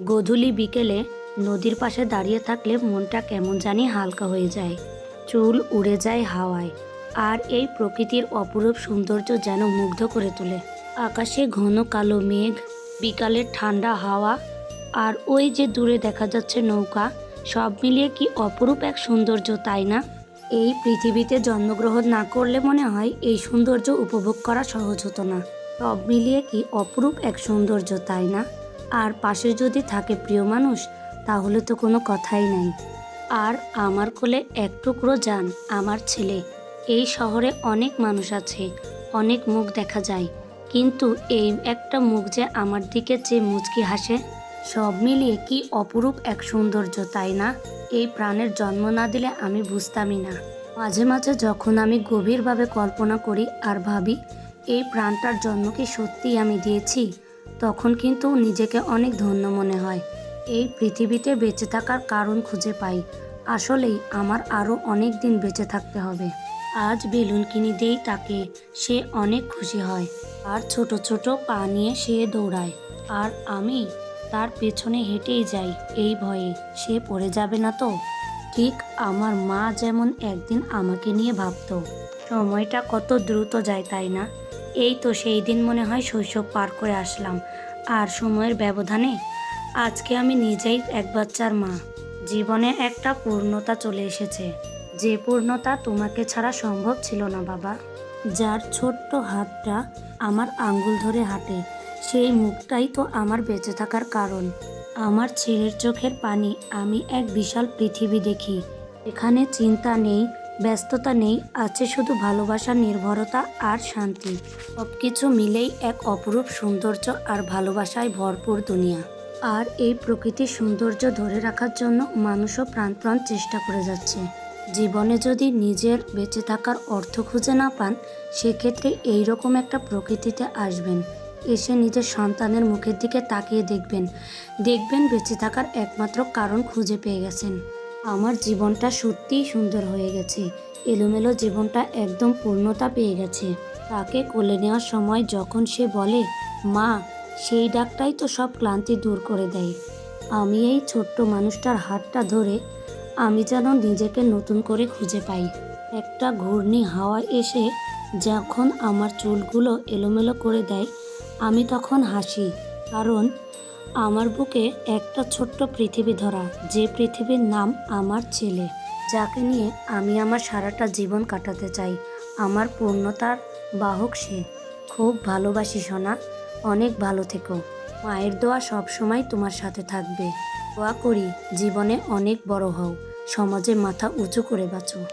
গধূলি বিকেলে নদীর পাশে দাঁড়িয়ে থাকলে মনটা কেমন জানি হালকা হয়ে যায়। চুল উড়ে যায় হাওয়ায়, আর এই প্রকৃতির অপরূপ সৌন্দর্য যেন মুগ্ধ করে তোলে। আকাশে ঘন কালো মেঘ বিকালের ঠান্ডা হাওয়া, আর ওই যে দূরে দেখা যাচ্ছে নৌকা, সব মিলিয়ে কি অপরূপ এক সৌন্দর্য, তাই না? এই পৃথিবীতে জন্মগ্রহণ না করলে মনে হয় এই সৌন্দর্য উপভোগ করা সহজ হতো না। সব মিলিয়ে কি অপরূপ এক সৌন্দর্য, তাই না? আর পাশে যদি থাকে প্রিয় মানুষ, তাহলে তো কোনো কথাই নাই। আর আমার কোলে এক টুকরো যান, আমার ছেলে। এই শহরে অনেক মানুষ আছে, অনেক মুখ দেখা যায়। কিন্তু এই একটা মুখ যে আমার দিকে যে মুচকি হাসে, সব মিলিয়ে কি অপরূপ এক সৌন্দর্য, তাই না? এই প্রাণের জন্ম না দিলে আমি বুঝতামই না। মাঝে মাঝে যখন আমি গভীরভাবে কল্পনা করি আর ভাবি, এই প্রাণটার জন্ম কি সত্যিই আমি দিয়েছি? তখন কিন্তু নিজেকে অনেক ধন্য মনে হয়। এই পৃথিবীতে বেঁচে থাকার কারণ খুঁজে পাই। আসলেই আমার আরও অনেক দিন বেঁচে থাকতে হবে। আজ বেলুন কিনে দেই তাকে, সে অনেক খুশি হয়। আর ছোট ছোট পা নিয়ে সে দৌড়ায়। আর আমি তার পেছনে হেঁটেই যাই, এই ভয়ে। সে পড়ে যাবে না তো? ঠিক আমার মা যেমন একদিন আমাকে নিয়ে ভাবতো। সময়টা কত দ্রুত যায় তাই না? এই তো সেই দিন মনে হয় শৈশব পার করে আসলাম। আর সময়ের ব্যবধানে? আজকে আমি নিজেই এক বাচ্চার মা। জীবনে একটা পূর্ণতা চলে এসেছে। যে পূর্ণতা তোমাকে ছাড়া সম্ভব ছিল না, বাবা। যার ছোট্ট হাতটা আমার আঙ্গুল ধরে হাঁটে, সেই মুখটাই তো আমার বেঁচে থাকার কারণ। আমার ছেলের চোখের পানি আমি এক বিশাল পৃথিবী দেখি। এখানে চিন্তা নেই ব্যস্ততা নেই, আছে শুধু ভালোবাসা, নির্ভরতা আর শান্তি। সব কিছু মিলেই এক অপরূপ সৌন্দর্য আর ভালোবাসায় ভরপুর দুনিয়া। আর এই প্রকৃতির সৌন্দর্য ধরে রাখার জন্য মানুষও প্রাণপ্রাণ চেষ্টা করে যাচ্ছে। জীবনে যদি নিজের বেঁচে থাকার অর্থ খুঁজে না পান, সেক্ষেত্রে এইরকম একটা প্রকৃতিতে আসবেন। এসে নিজের সন্তানের মুখের দিকে তাকিয়ে দেখবেন। দেখবেন বেঁচে থাকার একমাত্র কারণ খুঁজে পেয়ে গেছেন। আমার জীবনটা সত্যিই সুন্দর হয়ে গেছে। এলোমেলো জীবনটা একদম পূর্ণতা পেয়ে গেছে। তাকে কোলে নেওয়ার সময় যখন সে বলে, মা, সেই ডাকটাই তো সব ক্লান্তি দূর করে দেয়। আমি এই ছোট্ট মানুষটার হাতটা ধরে আমি যেন নিজেকে নতুন করে খুঁজে পাই। একটা ঘূর্ণি হাওয়া এসে যখন আমার চুলগুলো এলোমেলো করে দেয়, আমি তখন হাসি। কারণ আমার বুকে একটা ছোট্ট পৃথিবী ধরা, যে পৃথিবীর নাম আমার ছেলে। যাকে নিয়ে আমি আমার সারাটা জীবন কাটাতে চাই, আমার পূর্ণতার বাহক সে। খুব ভালোবাসি, সোনা। অনেক ভালো থেকো। মায়ের দোয়া সবসময় তোমার সাথে থাকবে। দোয়া করি, জীবনে অনেক বড় হও। সমাজে মাথা উঁচু করে বাঁচো।